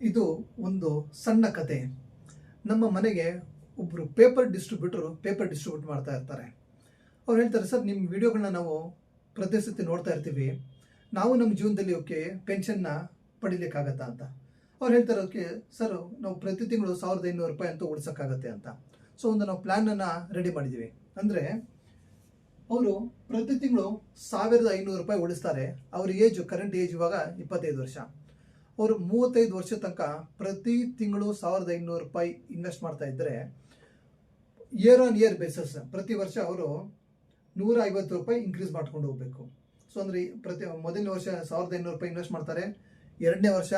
ಇದು ಒಂದು ಸಣ್ಣ ಕತೆ. ನಮ್ಮ ಮನೆಗೆ ಒಬ್ಬರು ಪೇಪರ್ ಡಿಸ್ಟ್ರಿಬ್ಯೂಟರು ಪೇಪರ್ ಡಿಸ್ಟ್ರಿಬ್ಯೂಟ್ ಮಾಡ್ತಾ ಇರ್ತಾರೆ. ಅವ್ರು ಹೇಳ್ತಾರೆ, ಸರ್, ನಿಮ್ಮ ವಿಡಿಯೋಗಳನ್ನ ನಾವು ಪ್ರತಿ ಸತಿ ನೋಡ್ತಾ ಇರ್ತೀವಿ. ನಾವು ನಮ್ಮ ಜೀವನದಲ್ಲಿ ಓಕೆ ಪೆನ್ಷನ್ನ ಪಡಿಲಿಕ್ಕಾಗತ್ತಾ ಅಂತ. ಅವ್ರು ಹೇಳ್ತಾರೆ, ಓಕೆ, ಸರ್, ನಾವು ಪ್ರತಿ ತಿಂಗಳು ಸಾವಿರದ ಐನೂರು ರೂಪಾಯಿ ಅಂತ ಉಳಿಸೋಕ್ಕಾಗತ್ತೆ ಅಂತ. ಸೊ, ಒಂದು ನಾವು ಪ್ಲ್ಯಾನನ್ನು ರೆಡಿ ಮಾಡಿದ್ದೀವಿ. ಅಂದರೆ, ಅವರು ಪ್ರತಿ ತಿಂಗಳು ಸಾವಿರದ ಐನೂರು ರೂಪಾಯಿ ಉಳಿಸ್ತಾರೆ. ಅವ್ರ ಏಜು, ಕರೆಂಟ್ ಏಜ್ ಇವಾಗ ಇಪ್ಪತ್ತೈದು ವರ್ಷ. ಅವರು ಮೂವತ್ತೈದು ವರ್ಷ ತನಕ ಪ್ರತಿ ತಿಂಗಳು ಸಾವಿರದ ಐನೂರು ರೂಪಾಯಿ ಇನ್ವೆಸ್ಟ್ ಮಾಡ್ತಾ ಇದ್ದರೆ ಇಯರ್ ಆನ್ ಇಯರ್ ಬೇಸಸ್ ಪ್ರತಿ ವರ್ಷ ಅವರು ನೂರ ಐವತ್ತು ರೂಪಾಯಿ ಇನ್ಕ್ರೀಸ್ ಮಾಡ್ಕೊಂಡು ಹೋಗಬೇಕು. ಸೊ ಅಂದರೆ ಪ್ರತಿ ಮೊದಲನೇ ವರ್ಷ ಸಾವಿರದ ಐನೂರು ರೂಪಾಯಿ ಇನ್ವೆಸ್ಟ್ ಮಾಡ್ತಾರೆ, ಎರಡನೇ ವರ್ಷ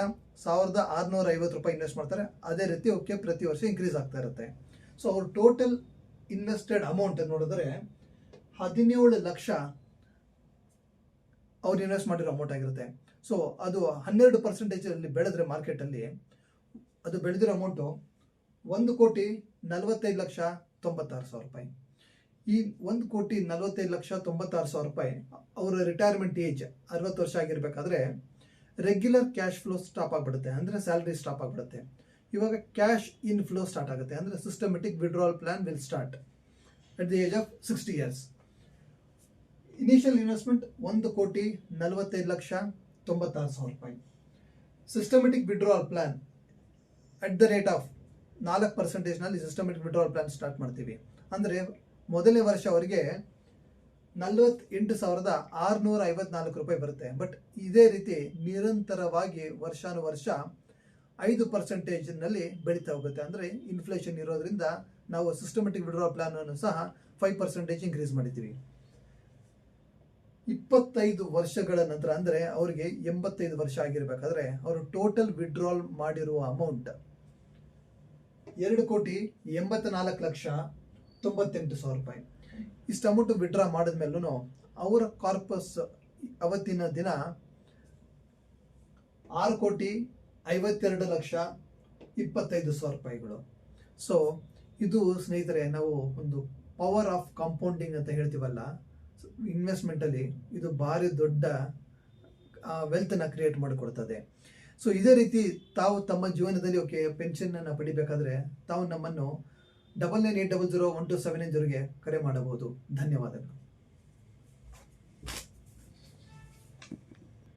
ಸಾವಿರದ ಆರುನೂರ ಐವತ್ತು ರೂಪಾಯಿ ಇನ್ವೆಸ್ಟ್ ಮಾಡ್ತಾರೆ, ಅದೇ ರೀತಿ ಓಕೆ ಪ್ರತಿ ವರ್ಷ ಇನ್ಕ್ರೀಸ್ ಆಗ್ತಾ ಇರುತ್ತೆ. ಸೊ ಅವ್ರ ಟೋಟಲ್ ಇನ್ವೆಸ್ಟೆಡ್ ಅಮೌಂಟ್ ನೋಡಿದ್ರೆ ಹದಿನೇಳು ಲಕ್ಷ ಅವ್ರು ಇನ್ವೆಸ್ಟ್ ಮಾಡಿರೋ ಅಮೌಂಟ್ ಆಗಿರುತ್ತೆ. ಸೊ ಅದು ಹನ್ನೆರಡು ಪರ್ಸೆಂಟೇಜಲ್ಲಿ ಬೆಳೆದ್ರೆ ಮಾರ್ಕೆಟಲ್ಲಿ ಅದು ಬೆಳೆದಿರೋ ಅಮೌಂಟು ಒಂದು ಕೋಟಿ ನಲವತ್ತೈದು ಲಕ್ಷ ತೊಂಬತ್ತಾರು ಸಾವಿರ ರೂಪಾಯಿ. ಈ ಒಂದು ಕೋಟಿ ನಲವತ್ತೈದು ಲಕ್ಷ ತೊಂಬತ್ತಾರು ಸಾವಿರ ರೂಪಾಯಿ, ಅವರ ರಿಟೈರ್ಮೆಂಟ್ ಏಜ್ ಅರವತ್ತು ವರ್ಷ ಆಗಿರ್ಬೇಕಾದ್ರೆ ರೆಗ್ಯುಲರ್ ಕ್ಯಾಶ್ ಫ್ಲೋ ಸ್ಟಾಪ್ ಆಗಿಬಿಡುತ್ತೆ. ಅಂದರೆ ಸ್ಯಾಲ್ರಿ ಸ್ಟಾಪ್ ಆಗಿಬಿಡುತ್ತೆ. ಇವಾಗ ಕ್ಯಾಶ್ ಇನ್ ಫ್ಲೋ ಸ್ಟಾರ್ಟ್ ಆಗುತ್ತೆ. ಅಂದರೆ systematic withdrawal plan will start at the age of sixty years initial investment ಒಂದು ಕೋಟಿ ನಲವತ್ತೈದು ಲಕ್ಷ ತೊಂಬತ್ತಾರು ಸಾವಿರ ರೂಪಾಯಿ. Systematic withdrawal plan at the rate of ನಾಲ್ಕು ಪರ್ಸೆಂಟೇಜ್ನಲ್ಲಿ ಸಿಸ್ಟಮೆಟಿಕ್ ವಿಡ್ರಾಲ್ ಪ್ಲಾನ್ ಸ್ಟಾರ್ಟ್ ಮಾಡ್ತೀವಿ. ಅಂದರೆ ಮೊದಲನೇ ವರ್ಷ ಅವರಿಗೆ ನಲವತ್ತೆಂಟು ಸಾವಿರದ ಆರುನೂರ ಐವತ್ನಾಲ್ಕು ರೂಪಾಯಿ ಬರುತ್ತೆ. ಬಟ್ ಇದೇ ರೀತಿ ನಿರಂತರವಾಗಿ ವರ್ಷಾನುವರ್ಷ ಐದು ಪರ್ಸೆಂಟೇಜ್ನಲ್ಲಿ ಬೆಳೀತಾ ಹೋಗುತ್ತೆ. ಅಂದರೆ ಇನ್ಫ್ಲೇಷನ್ ಇರೋದ್ರಿಂದ ನಾವು ಸಿಸ್ಟಮೆಟಿಕ್ ವಿಡ್ರಾಲ್ ಪ್ಲಾನನ್ನು ಸಹ ಫೈವ್ ಪರ್ಸೆಂಟೇಜ್ ಇನ್ಕ್ರೀಸ್ ಮಾಡಿದ್ದೀವಿ. ಇಪ್ಪತ್ತೈದು ವರ್ಷಗಳ ನಂತರ, ಅಂದರೆ ಅವರಿಗೆ ಎಂಬತ್ತೈದು ವರ್ಷ ಆಗಿರಬೇಕಾದ್ರೆ, ಅವರು ಟೋಟಲ್ ವಿಡ್ರಾಲ್ ಮಾಡಿರುವ ಅಮೌಂಟ್ ಎರಡು ಕೋಟಿ ಎಂಬತ್ತ ನಾಲ್ಕು ಲಕ್ಷ ತೊಂಬತ್ತೆಂಟು ಸಾವಿರ ರೂಪಾಯಿ. ಇಷ್ಟು ಅಮೌಂಟ್ ವಿಡ್ರಾ ಮಾಡಿದ್ಮೇಲೂ ಅವರ ಕಾರ್ಪಸ್ ಅವತ್ತಿನ ದಿನ ಆರು ಕೋಟಿ ಐವತ್ತೆರಡು ಲಕ್ಷ ಇಪ್ಪತ್ತೈದು ಸಾವಿರ ರೂಪಾಯಿಗಳು. ಸೊ ಇದು ಸ್ನೇಹಿತರೆ, ನಾವು ಒಂದು ಪವರ್ ಆಫ್ ಕಾಂಪೌಂಡಿಂಗ್ ಅಂತ ಹೇಳ್ತೀವಲ್ಲ ಇನ್ವೆಸ್ಟ್ಮೆಂಟಲ್ಲಿ ಇದು ಭಾರಿ ದೊಡ್ಡ ವೆಲ್ತನ್ನು ಕ್ರಿಯೇಟ್ ಮಾಡಿಕೊಡ್ತದೆ. ಸೊ ಇದೇ ರೀತಿ ತಾವು ತಮ್ಮ ಜೀವನದಲ್ಲಿ ಓಕೆ ಪೆನ್ಷನನ್ನು ಪಡಿಬೇಕಾದ್ರೆ ತಾವು ನಮ್ಮನ್ನು double nine eight double zero one two seven ಜೀರೋಗೆ ಕರೆ ಮಾಡಬಹುದು. ಧನ್ಯವಾದಗಳು.